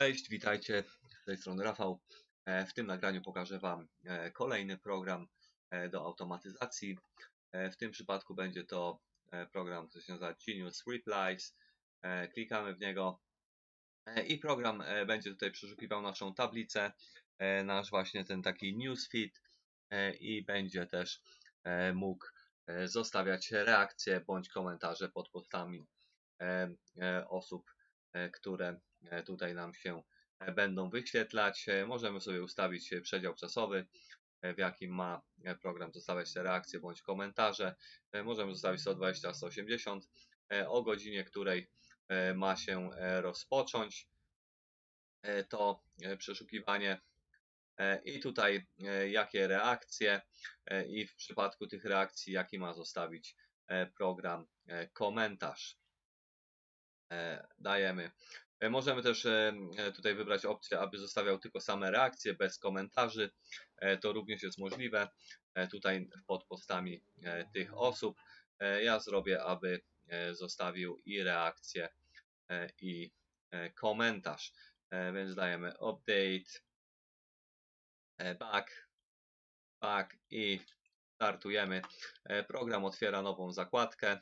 Cześć, witajcie. Z tej strony Rafał. E, W tym nagraniu pokażę Wam e, kolejny program e, do automatyzacji. W tym przypadku będzie to program, który się nazywa Genius Replies. Klikamy w niego i program będzie tutaj przeszukiwał naszą tablicę, nasz właśnie ten taki newsfeed i będzie też mógł zostawiać reakcje bądź komentarze pod postami osób, które e, tutaj nam się e, będą wyświetlać. E, Możemy sobie ustawić e, przedział czasowy, e, w jakim ma e, program zostawiać te reakcje bądź komentarze. E, Możemy zostawić 120, 180 e, o godzinie, której e, ma się e, rozpocząć e, to e, przeszukiwanie. E, I tutaj e, jakie reakcje e, i w przypadku tych reakcji jaki ma zostawić e, program e, komentarz. E, Dajemy. E, Możemy też e, tutaj wybrać opcję, aby zostawiał tylko same reakcje bez komentarzy. To również jest możliwe tutaj pod postami tych osób. Ja zrobię, aby zostawił i reakcję i komentarz. Więc dajemy update, back, back i startujemy. Program otwiera nową zakładkę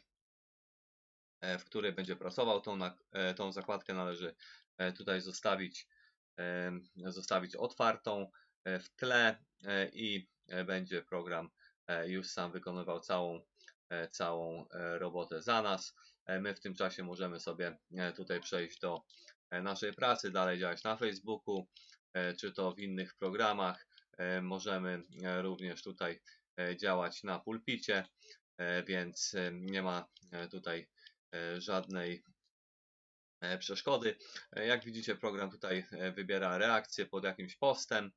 w której będzie pracował. Tą, e, tą zakładkę należy e, tutaj zostawić, e, zostawić otwartą e, w tle e, i e, będzie program e, już sam wykonywał całą, e, całą e, robotę za nas. E, My w tym czasie możemy sobie e, tutaj przejść do e, naszej pracy, dalej działać na Facebooku, e, czy to w innych programach. E, Możemy e, również tutaj e, działać na pulpicie, e, więc e, nie ma e, tutaj e, żadnej e, przeszkody. E, Jak widzicie, program tutaj e, wybiera reakcję pod jakimś postem,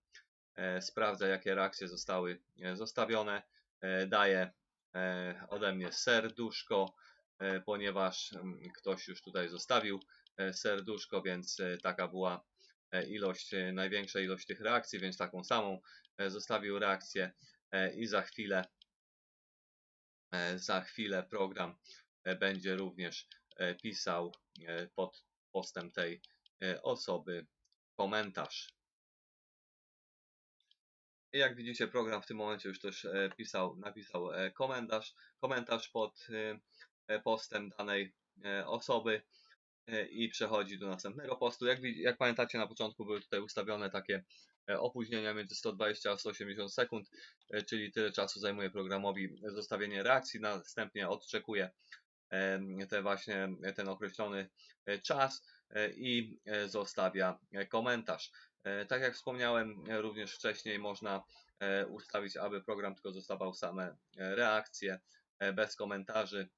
e, sprawdza jakie reakcje zostały e, zostawione, e, daje e, ode mnie serduszko, e, ponieważ mm, ktoś już tutaj zostawił e, serduszko, więc e, taka była e, ilość, e, największa ilość tych reakcji, więc taką samą e, zostawił reakcję e, i za chwilę e, za chwilę program e, będzie również e, pisał e, pod postem tej e, osoby komentarz. Jak widzicie, program w tym momencie już też e, pisał, napisał e, komentarz, komentarz pod e, e, postem danej e, osoby e, i przechodzi do następnego postu. Jak, jak pamiętacie, na początku były tutaj ustawione takie e, opóźnienia między 120 a 180 sekund, e, czyli tyle czasu zajmuje programowi zostawienie reakcji, następnie odczekuje te właśnie ten określony e, czas e, i e, zostawia e, komentarz. E, Tak jak wspomniałem e, również wcześniej, można e, ustawić, aby program tylko zostawał same e, reakcje e, bez komentarzy.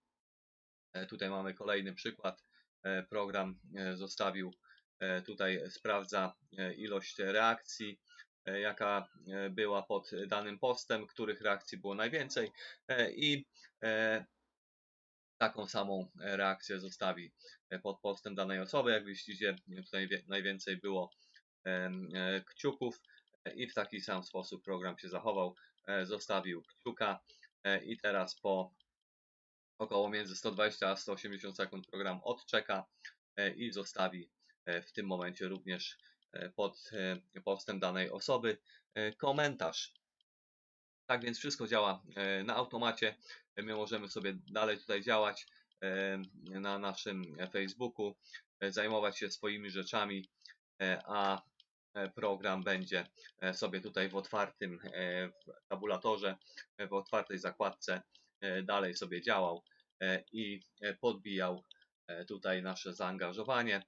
E, Tutaj mamy kolejny przykład. E, Program e, zostawił, e, tutaj sprawdza e, ilość reakcji, e, jaka e, była pod danym postem, których reakcji było najwięcej e, i e, taką samą e, reakcję zostawi e, pod postem danej osoby. Jak widzicie, tutaj najwięcej było e, kciuków i w taki sam sposób program się zachował. Zostawił kciuka i teraz po około między 120 a 180 sekund program odczeka i zostawi w tym momencie również pod postem danej osoby komentarz. Tak więc wszystko działa na automacie. My możemy sobie dalej tutaj działać e, na naszym Facebooku, e, zajmować się swoimi rzeczami, e, a program będzie sobie tutaj w otwartym tabulatorze, w otwartej zakładce dalej sobie działał i podbijał tutaj nasze zaangażowanie,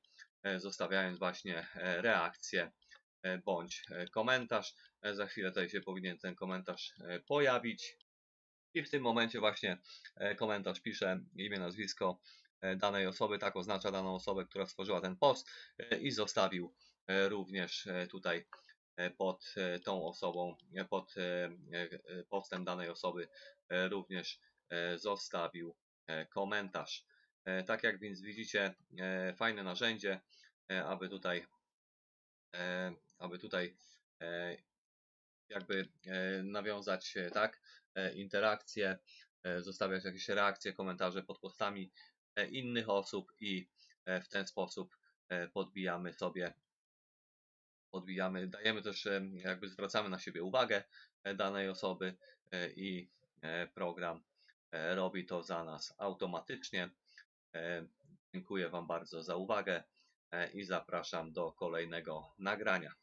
zostawiając właśnie reakcję bądź komentarz. Za chwilę tutaj się powinien ten komentarz pojawić. I w tym momencie właśnie e, komentarz pisze imię, nazwisko e, danej osoby, tak oznacza daną osobę, która stworzyła ten post e, i zostawił również tutaj pod tą osobą, pod postem danej osoby również zostawił komentarz. Tak jak więc widzicie, fajne narzędzie, aby tutaj, aby tutaj jakby e, nawiązać tak e, interakcje, e, zostawiać jakieś reakcje, komentarze pod postami innych osób i w ten sposób podbijamy sobie odbijamy, dajemy też, jakby zwracamy na siebie uwagę danej osoby i program robi to za nas automatycznie. Dziękuję Wam bardzo za uwagę i zapraszam do kolejnego nagrania.